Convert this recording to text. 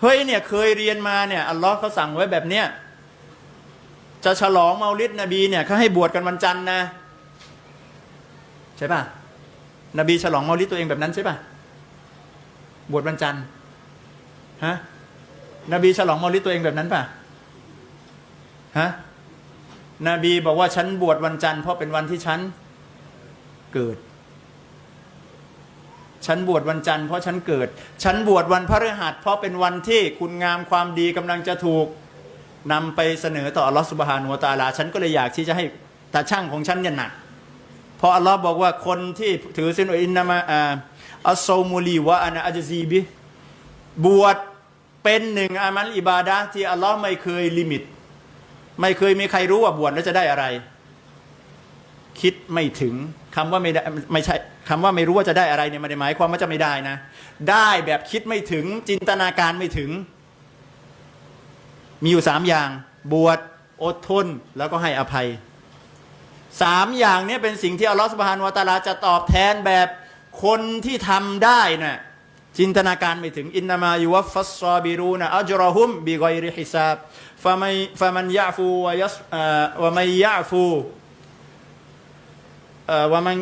เฮ้ยเนี่ยเคยเรียนมาเนี่ยอัลลอฮ์เขาสั่งไว้แบบเนี้ยจะฉลองเมาลิดนบีเนี่ยเขาให้บวชกันวันจันทร์นะ ใช่ป่ะ นบีฉลองเมาลิดตัวเองแบบนั้นใช่ป่ะ บวชวันจันทร์ฮะนบีฉลองเมาลิดตัวเองแบบนั้นป่ะฮะนบีบอกว่าฉันบวชวันจันทร์เพราะเป็นวันที่ฉันเกิด ฉันบวชวันจันทร์เพราะฉันเกิด ฉันบวชวันพฤหัสเพราะเป็นวันที่คุณงามความดีกำลังจะถูกนำไปเสนอต่ออัลลอฮฺสุบฮานุตาลา ฉันก็เลยอยากที่จะให้ตาช่างของฉันเนี่ยหนักเพราะอัลลอฮ์บอกว่าคนที่ถือศีลอินนามาอัสโซมูลีวะอานาอัจซีบิบวชเป็นหนึ่งอามัลอิบาดะที่อัลลอฮ์ไม่เคยลิมิต ไม่เคยมีใครรู้ว่าบวชแล้วจะได้อะไร คิดไม่ถึง คำว่าไม่ได้ไม่ใช่คำว่าไม่รู้ว่าจะได้อะไรเนี่ยไม่ได้หมายความว่าจะไม่ได้นะ ได้แบบคิดไม่ถึงจินตนาการไม่ถึง มีอยู่สามอย่าง บวชอดทนแล้วก็ให้อภัยสามอย่างนี้เป็นสิ่งที่อัลลอฮฺสุบฮานวะตาลาจะตอบแทนแบบคนที่ทำได้น่ะจินตนาการไม่ถึงอินนามายุวฟฟัสซอบิรูนะอัจรอฮุมบิกอยริฮิซาบฟะมันฟะมันยะฟูวะยัสอ่อวะมันยะฟู เอ่อว่ามัน